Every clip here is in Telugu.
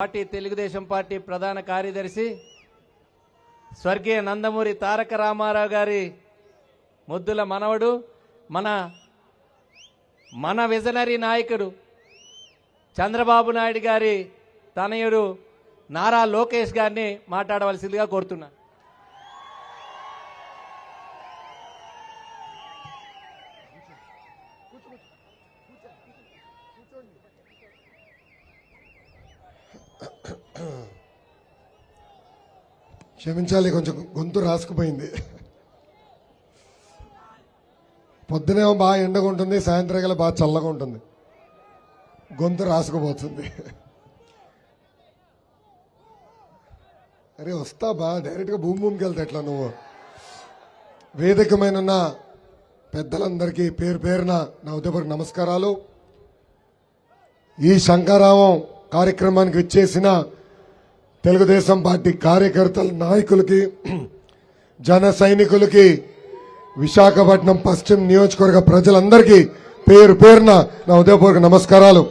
పార్టీ తెలుగుదేశం పార్టీ ప్రధాన కార్యదర్శి స్వర్గీయ నందమూరి తారక రామారావు గారి ముద్దుల మనవడు మన మన విజనరీ నాయకుడు చంద్రబాబు నాయుడు గారి తనయుడు నారా లోకేష్ గారిని మాట్లాడవలసిందిగా కోరుతున్నా. క్షమించాలి కొంచెం గొంతు రాసుకుపోయింది. పొద్దునేమో బాగా ఎండగా ఉంటుంది సాయంత్రం గల బాగా చల్లగా ఉంటుంది. గొంతు రాసుకుపోతుంది. అరే వస్తా బా డైరెక్ట్గా భూమి భూమికి వెళ్తా ఎట్లా నువ్వు? వేదికమైన పెద్దలందరికీ పేరు పేరున నా ఉదయపూర్వక నమస్కారాలు. ఈ శంకారావం కార్యక్రమానికి ఇచ్చేసిన తెలుగుదేశం పార్టీ కార్యకర్తల నాయకులకి జన సైనికులకి విశాఖపట్నం పశ్చిమ నియోజకవర్గ ప్రజలందరికీ పేరు పేరున నా ఉదయపూర్వక నమస్కారాలు.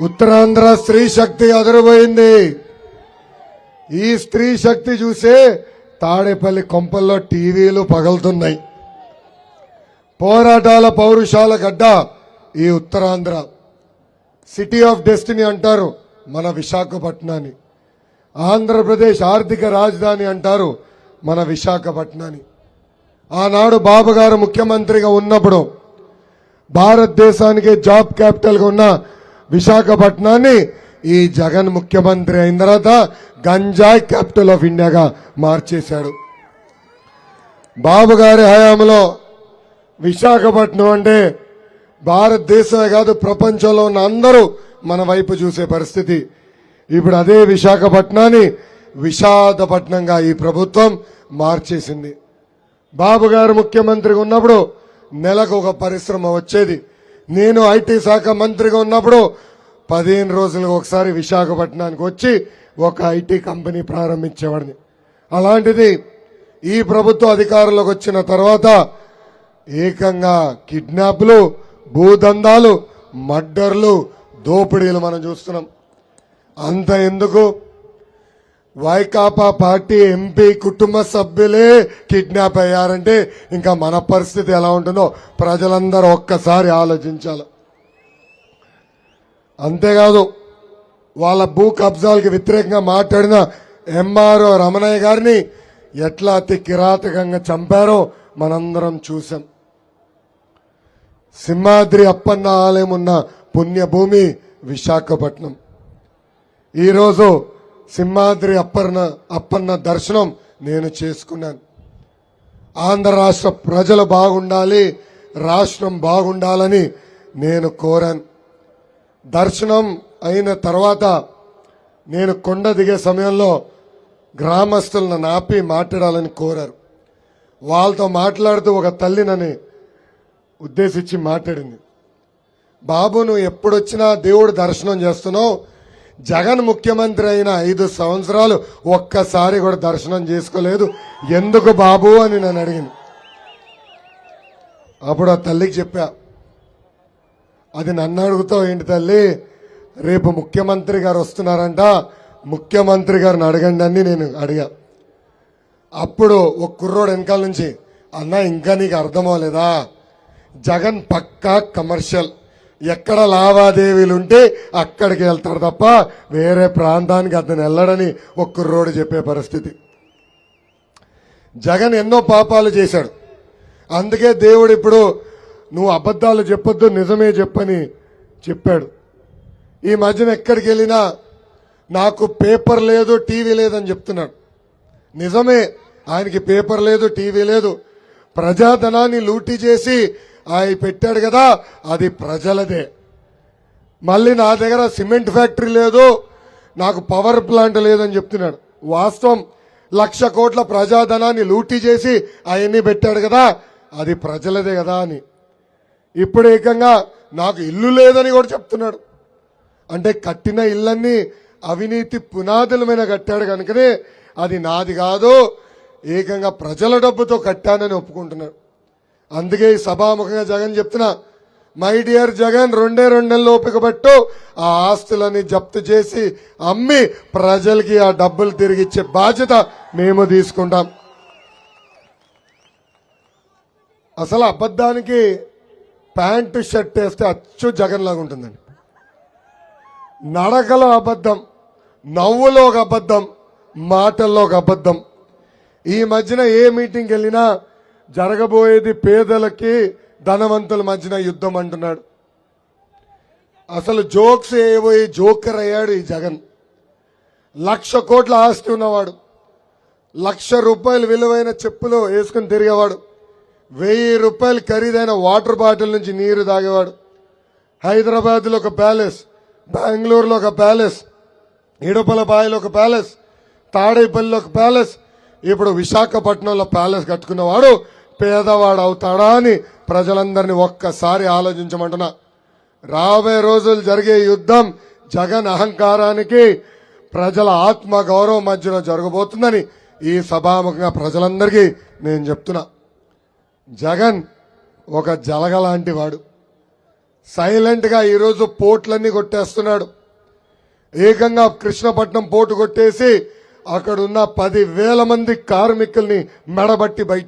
ఉత్తరాంధ్ర స్త్రీ శక్తి అదరబోయింది. ఈ స్త్రీ శక్తి చూసే తాడేపల్లి కొంపల్లో టీవీలు పగలుతున్నాయి. పోరాటాల పౌరుషాల గడ్డ ఈ ఉత్తరాంధ్ర. సిటీ ఆఫ్ డెస్టినీ అంటారు. మన విశాఖపట్నాన్ని. ఆంధ్రప్రదేశ్ ఆర్థిక రాజధాని అంటారు మన విశాఖపట్నాన్ని. ఆనాడు బాబు గారు ముఖ్యమంత్రిగా ఉన్నప్పుడు భారతదేశానికి జాబ్ క్యాపిటల్గా ఉన్న విశాఖపట్నాన్ని ఈ జగన్ ముఖ్యమంత్రి అయిన తర్వాత గంజాయ్ క్యాపిటల్ ఆఫ్ ఇండియాగా మార్చేశాడు. బాబు గారి హయాంలో విశాఖపట్నం అంటే భారతదేశమే కాదు ప్రపంచంలో ఉన్న అందరూ మన వైపు చూసే పరిస్థితి. ఇప్పుడు అదే విశాఖపట్నాన్ని విషాదపట్నంగా ఈ ప్రభుత్వం మార్చేసింది. బాబు గారు ముఖ్యమంత్రిగా ఉన్నప్పుడు నెలకు ఒక పరిశ్రమ వచ్చేది. నేను ఐటీ శాఖ మంత్రిగా ఉన్నప్పుడు పదిహేను రోజులకు ఒకసారి విశాఖపట్నానికి వచ్చి ఒక ఐటీ కంపెనీ ప్రారంభించేవాడిని. అలాంటిది ఈ ప్రభుత్వ అధికారంలోకి వచ్చిన తర్వాత ఏకంగా కిడ్నాప్లు భూదందాలు మర్డర్లు దోపిడీలు మనం చూస్తున్నాం. అంత ఎందుకు? వైకాపా పార్టీ ఎంపీ కుటుంబ సభ్యులే కిడ్నాప్ అయ్యారంటే ఇంకా మన పరిస్థితి ఎలా ఉంటుందో ప్రజలందరూ ఒక్కసారి ఆలోచించాలి. అంతేకాదు వాళ్ళ భూ కబ్జాలకు వ్యతిరేకంగా మాట్లాడిన ఎంఆర్ఓ రమణయ్య గారిని ఎట్లా అతి కిరాతకంగా చంపారో మనందరం చూసాం సింహాద్రి అప్పన్న ఆలయం ఉన్న పుణ్యభూమి విశాఖపట్నం. ఈరోజు సింహాద్రి అప్పర్న అప్పన్న దర్శనం నేను చేసుకున్నాను. ఆంధ్ర రాష్ట్ర ప్రజలు బాగుండాలి రాష్ట్రం బాగుండాలని నేను కోరాను. దర్శనం అయిన తర్వాత నేను కొండ దిగే సమయంలో గ్రామస్తులను నాపి మాట్లాడాలని కోరారు. వాళ్ళతో మాట్లాడుతూ ఒక తల్లినని ఉద్దేశించి మాట్లాడింది. బాబు నువ్వు ఎప్పుడొచ్చినా దేవుడు దర్శనం చేస్తున్నావు. జగన్ ముఖ్యమంత్రి అయిన ఐదు సంవత్సరాలు ఒక్కసారి కూడా దర్శనం చేసుకోలేదు. ఎందుకు బాబు అని నన్ను అడిగింది. అప్పుడు ఆ తల్లికి చెప్పా అది నన్ను అడుగుతావు ఏంటి తల్లి? రేపు ముఖ్యమంత్రి గారు వస్తున్నారంట ముఖ్యమంత్రి గారిని అడగండి అని నేను అడిగా. అప్పుడు ఒక కుర్రోడు వెనకాల నుంచి అన్న ఇంకా నీకు అర్థమవలేదా జగన్ పక్కా కమర్షియల్. ఎక్కడ లావాదేవీలు ఉంటే అక్కడికి వెళ్తాడు తప్ప వేరే ప్రాంతానికి అతను వెళ్ళడని ఒక్కరోడు చెప్పే పరిస్థితి. జగన్ ఎన్నో పాపాలు చేశాడు. అందుకే దేవుడు ఇప్పుడు నువ్వు అబద్ధాలు చెప్పొద్దు నిజమే చెప్పని చెప్పాడు. ఈ మధ్యన ఎక్కడికి వెళ్ళినా నాకు పేపర్ లేదు టీవీ లేదని చెప్తున్నాడు. నిజమే ఆయనకి పేపర్ లేదు టీవీ లేదు. ప్రజాధనాన్ని లూటీ చేసి ఆయన పెట్టాడు కదా అది ప్రజలదే. మళ్ళీ నా దగ్గర సిమెంట్ ఫ్యాక్టరీ లేదు నాకు పవర్ ప్లాంట్ లేదని చెప్తున్నాడు. వాస్తవం లక్ష కోట్ల ప్రజాధనాన్ని లూటీ చేసి అవన్నీ పెట్టాడు కదా అది ప్రజలదే కదా అని. ఇప్పుడు ఏకంగా నాకు ఇల్లు లేదని కూడా చెప్తున్నాడు. అంటే కట్టిన ఇళ్ళన్నీ అవినీతి పునాదుల మీద కట్టాడు కనుకనే అది నాది కాదు ఏకంగా ప్రజల డబ్బుతో కట్టానని ఒప్పుకుంటున్నాడు. అందుకే ఈ సభాముఖంగా జగన్ చెప్తున్నా మై డియర్ జగన్ రెండే రెండు నెలలు ఓపిక పట్టు ఆ ఆస్తులని జప్తు చేసి అమ్మి ప్రజలకి ఆ డబ్బులు తిరిగి ఇచ్చే బాధ్యత మేము తీసుకుంటాం. అసలు అబద్ధానికి ప్యాంటు షర్ట్ వేస్తే అచ్చు జగన్ లాగా ఉంటుందండి. నడకలో అబద్ధం నవ్వులో ఒక అబద్ధం మాటల్లో ఒక అబద్ధం. ఈ మధ్యన ఏ మీటింగ్కి వెళ్ళినా జరగబోయేది పేదలకి ధనవంతుల మధ్యన యుద్ధం అంటున్నాడు. అసలు జోక్స్ ఏవోయి జోకర్ అయ్యాడు ఈ జగన్. లక్ష కోట్ల ఆస్తి ఉన్నవాడు. లక్ష రూపాయలు విలువైన చెప్పులు వేసుకుని తిరిగేవాడు. వెయ్యి రూపాయలు ఖరీదైన వాటర్ బాటిల్ నుంచి నీరు తాగేవాడు. హైదరాబాద్లో ఒక ప్యాలెస్ బెంగళూరులో ఒక ప్యాలెస్ ఇడుపలపాయలో ఒక ప్యాలెస్ తాడేపల్లిలో ఒక ప్యాలెస్ ఇప్పుడు విశాఖపట్నంలో ప్యాలెస్ కట్టుకున్నవాడు పేదవాడు అవుతాడా అని ప్రజలందరినీ ఒక్కసారి ఆలోచించమంటున్నా. రాబోయే రోజులు జరిగే యుద్ధం జగన్ అహంకారానికి ప్రజల ఆత్మ గౌరవం మధ్యలో జరగబోతుందని ఈ సభాముఖంగా ప్రజలందరికీ నేను చెప్తున్నా. జగన్ ఒక జలగ లాంటి వాడు. సైలెంట్గా ఈరోజు పోర్ట్లన్నీ కొట్టేస్తున్నాడు. ఏకంగా కృష్ణపట్నం పోటు కొట్టేసి అక్కడున్న పది వేల మంది కార్మికుల్ని మెడబట్టి బయట